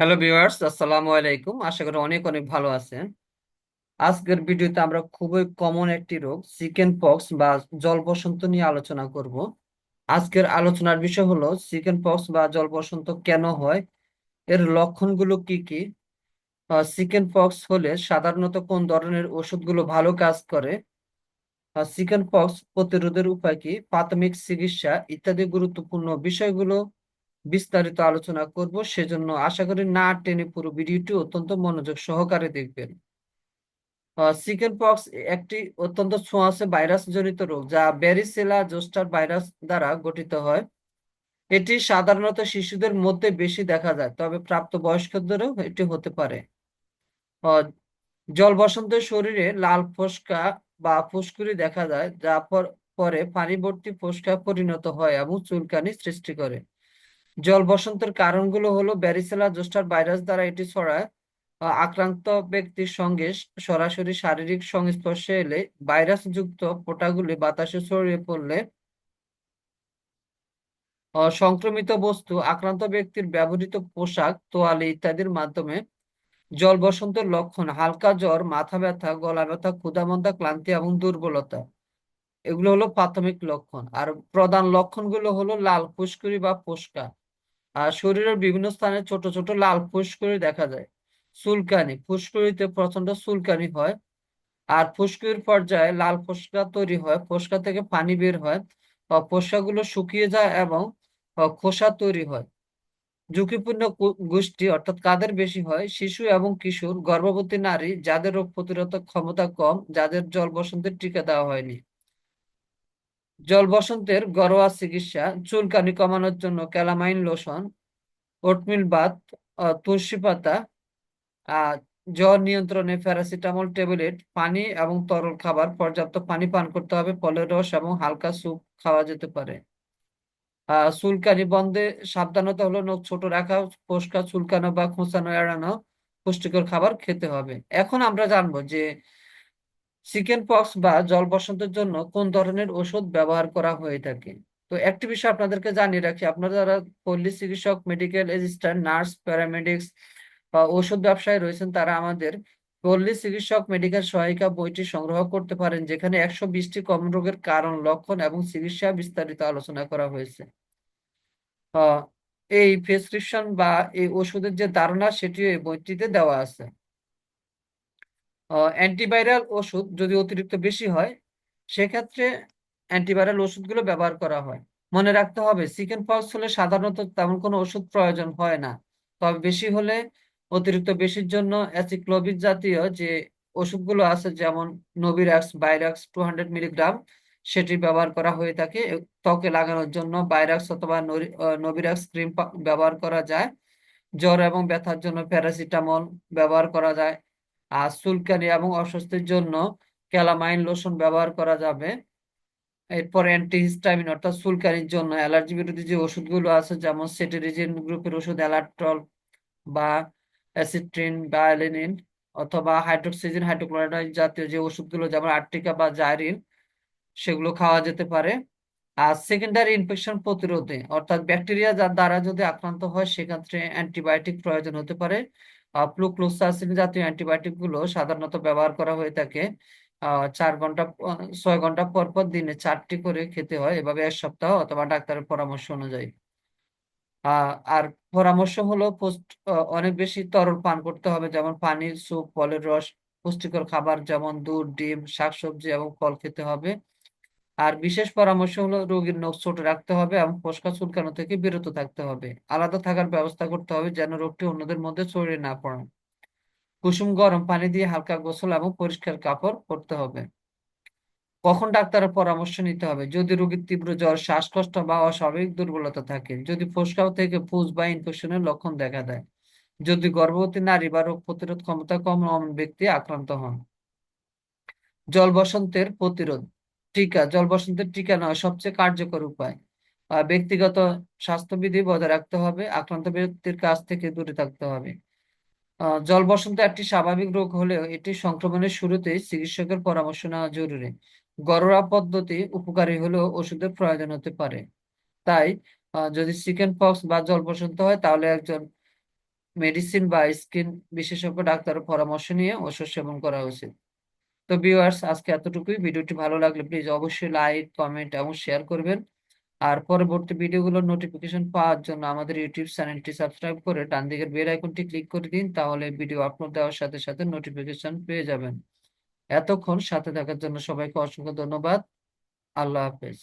Hello viewers আসসালামু আলাইকুম আশা করি অনেক অনেক ভালো আছেন। আজকের ভিডিওতে আমরা খুবই কমন একটি রোগ চিকেন পক্স বা জল বসন্ত নিয়ে আলোচনা করব। আজকের আলোচনার বিষয় হলো চিকেন পক্স বা জল বসন্ত কেন হয়? এর লক্ষণগুলো কি কি? চিকেন পক্স হলে সাধারণত কোন ধরনের ওষুধগুলো ভালো কাজ করে? চিকেন পক্স প্রতিরোধের উপায় কি? প্রাথমিক চিকিৎসা ইত্যাদি গুরুত্বপূর্ণ বিষয়গুলো বিস্তারিত আলোচনা করব, সেজন্য আশা করি না টেনে পুরো ভিডিওটি অত্যন্ত মনোযোগ সহকারে দেখবেন। চিকেন পক্স একটি অত্যন্ত ছোঁয়াচে ভাইরাস জনিত রোগ, যা ব্যারিসেলা জোস্টার ভাইরাস দ্বারা গঠিত হয়। এটি সাধারণত শিশুদের মধ্যে বেশি দেখা যায়, তবে প্রাপ্ত বয়স্কদেরও এটি হতে পারে। জল বসন্তের শরীরে লাল ফোস্কা বা ফুসকুড়ি দেখা যায়, যা পরে পানিবর্তী ফোস্কা পরিণত হয় এবং চুলকানি সৃষ্টি করে। জল বসন্তের কারণগুলো হলো ব্যারিসেলা জোস্টার ভাইরাস দ্বারা এটি ছড়ায়। আক্রান্ত ব্যক্তির সঙ্গে সরাসরি শারীরিক সংস্পর্শে এলে ভাইরাস যুক্ত ফোঁটাগুলি বাতাসে ছড়িয়ে পড়লে সংক্রমিত বস্তু, আক্রান্ত ব্যক্তির ব্যবহৃত পোশাক, তোয়ালে ইত্যাদির মাধ্যমে জল বসন্তের লক্ষণ, হালকা জ্বর, মাথা ব্যথা, গলা ব্যথা ক্ষুধামন্দা ক্লান্তি এবং দুর্বলতা। এগুলো হলো প্রাথমিক লক্ষণ। আর প্রধান লক্ষণগুলো হলো লাল ফুসকুড়ি বা ফোসকা। আর শরীরের বিভিন্ন স্থানে ছোট ছোট লাল ফুসকুড়ি দেখা যায়। চুলকানি, ফুসকুড়িতে প্রচণ্ড চুলকানি হয়। আর ফুসকুড়ির পর্যায়ে লাল ফোসকা তৈরি হয়, ফোসকা থেকে পানি বের হয় ফোসকাগুলো শুকিয়ে যায় এবং খোসা তৈরি হয়। ঝুঁকিপূর্ণ গোষ্ঠী অর্থাৎ কাদের বেশি হয়? শিশু এবং কিশোর, গর্ভবতী নারী, যাদের রোগ প্রতিরোধক ক্ষমতা কম, যাদের জল বসন্তের টিকা দেওয়া হয়নি। জল বসন্তের ঘরোয়া চিকিৎসা, চুলকানি কমানোর জন্য ক্যালামাইন লোশন, ওটমিল বাত তুলসী পাতা জ্বর নিয়ন্ত্রণে প্যারাসিটামল ট্যাবলেট, পানি এবং তরল খাবার, পর্যাপ্ত পানি পান করতে হবে, ফলের রস এবং হালকা স্যুপ খাওয়া যেতে পারে। চুলকানি বন্ধে সাবধানতা হলো নখ ছোট রাখা ফোসকা চুলকানো বা খোঁচানো এড়ানো পুষ্টিকর খাবার খেতে হবে। এখন আমরা জানব যে চিকেন পক্স বা জল বসন্তের জন্য কোন ধরনের ওষুধ ব্যবহার করা হয়ে থাকে? তো একটি বিষয় আপনাদেরকে জানিয়ে রাখি, আপনারা যারা পল্লী চিকিৎসক মেডিকেল অ্যাসিস্ট্যান্ট নার্স প্যারামেডিক্স বা ওষুধ ব্যবসায়ী রয়েছেন, তারা আমাদের পল্লী চিকিৎসক মেডিকেল সহায়িকা বইটি সংগ্রহ করতে পারেন, যেখানে একশো বিশটি কম রোগের কারণ, লক্ষণ এবং চিকিৎসা বিস্তারিত আলোচনা করা হয়েছে। এই প্রেসক্রিপশন বা এই ওষুধের যে ধারণা সেটি এই বইটিতে দেওয়া আছে। অ্যান্টিভাইরাল ওষুধ যদি অতিরিক্ত বেশি হয়, সেক্ষেত্রে অ্যান্টিভাইরাল ওষুধগুলো ব্যবহার করা হয়। মনে রাখতে হবে চিকেন পক্স হলে সাধারণত তেমন কোনো ওষুধ প্রয়োজন হয় না। তবে বেশি হলে অতিরিক্ত বেশির জন্য অ্যাসিক্লোভিক জাতীয় যে ওষুধগুলো আছে, যেমন নোভিরাক্স বাইরাক্স টু হান্ড্রেড মিলিগ্রাম সেটি ব্যবহার করা হয়ে থাকে। ত্বকে লাগানোর জন্য বাইরাক্স অথবা নোভিরাক্স ক্রিম ব্যবহার করা যায়। জ্বর এবং ব্যথার জন্য প্যারাসিটামল ব্যবহার করা যায়। চুলকানি এবং অস্বস্তির জন্য ক্যালামাইন লোশন ব্যবহার করা যাবে। এরপর অ্যান্টিহিস্টামিন অর্থাৎ চুলকানির জন্য অ্যালার্জি বিরোধী যে ওষুধগুলো আছে, যেমন সেটেরিজিন গ্রুপের ওষুধ অ্যালাট্রল বা অ্যাসিট্রিন বা অ্যালিনিন অথবা হাইড্রোক্সিজিন, হাইড্রোক্লোরাইড জাতীয় যে ওষুধগুলো, যেমন আর্টিকা বা জাইরিন, সেগুলো খাওয়া যেতে পারে। আর সেকেন্ডারি ইনফেকশন প্রতিরোধে, অর্থাৎ ব্যাকটেরিয়া যার দ্বারা যদি আক্রান্ত হয়, সেক্ষেত্রে অ্যান্টিবায়োটিক প্রয়োজন হতে পারে। ফ্লুক্লোসাসিন জাতীয় অ্যান্টিবায়োটিকগুলো সাধারণত ব্যবহার করা হয়ে থাকে চার ঘণ্টা ছয় ঘণ্টা পর পর দিনে চারটি করে খেতে হয়, এভাবে এক সপ্তাহ অথবা ডাক্তারের পরামর্শ অনুযায়ী। আর পরামর্শ হলো পোস্ট অনেক বেশি তরল পান করতে হবে, যেমন পানি স্যুপ, ফলের রস, পুষ্টিকর খাবার যেমন দুধ, ডিম, শাকসবজি এবং ফল খেতে হবে। আর বিশেষ পরামর্শ হলো রোগীর নখ ছোট রাখতে হবে এবং ফসকা চুলকানো থেকে বিরত থাকতে হবে। আলাদা থাকার ব্যবস্থা করতে হবে যেন রোগটি অন্যদের মধ্যে ছড়িয়ে না পড়ে। কুসুম, গরম পানি দিয়ে হালকা গোসল এবং পরিষ্কার কাপড় পরতে হবে। কখন ডাক্তারের পরামর্শ নিতে হবে? যদি রোগীর তীব্র জ্বর, শ্বাসকষ্ট বা অস্বাভাবিক দুর্বলতা থাকে, যদি ফোসকাও থেকে ফুস বা ইনফেকশনের লক্ষণ দেখা দেয়, যদি গর্ভবতী নারী বা রোগ প্রতিরোধ ক্ষমতা কম ব্যক্তি আক্রান্ত হন। জল বসন্তের প্রতিরোধ। টিকা জল বসন্তের টিকা নয়, সবচেয়ে কার্যকর উপায়। ব্যক্তিগত স্বাস্থ্যবিধি বজায় রাখতে হবে, আক্রান্ত ব্যক্তির কাছ থেকে দূরে থাকতে হবে। জল বসন্ত একটি স্বাভাবিক রোগ হলেও এটি সংক্রমণের শুরুতেই চিকিৎসকের পরামর্শ নেওয়া জরুরি। ঘরোয়া পদ্ধতি উপকারী হলেও ওষুধের প্রয়োজন হতে পারে। তাই যদি চিকেন পক্স বা জল বসন্ত হয়, তাহলে একজন মেডিসিন বা স্কিন বিশেষজ্ঞ ডাক্তারের পরামর্শ নিয়ে ওষুধ সেবন করা উচিত। তো ভিউয়ার্স আজকে এতটুকুই। ভিডিওটি ভালো লাগলে প্লিজ অবশ্যই লাইক কমেন্ট এবং শেয়ার করবেন। আর পরবর্তী ভিডিওগুলোর নোটিফিকেশন পাওয়ার জন্য আমাদের ইউটিউব চ্যানেলটি সাবস্ক্রাইব করে ডান দিকের বেল আইকনটি ক্লিক করে দিন, তাহলে ভিডিও আপলোড দেওয়ার সাথে সাথে নোটিফিকেশন পেয়ে যাবেন। এতক্ষণ সাথে থাকার জন্য সবাইকে অসংখ্য ধন্যবাদ। আল্লাহ হাফেজ।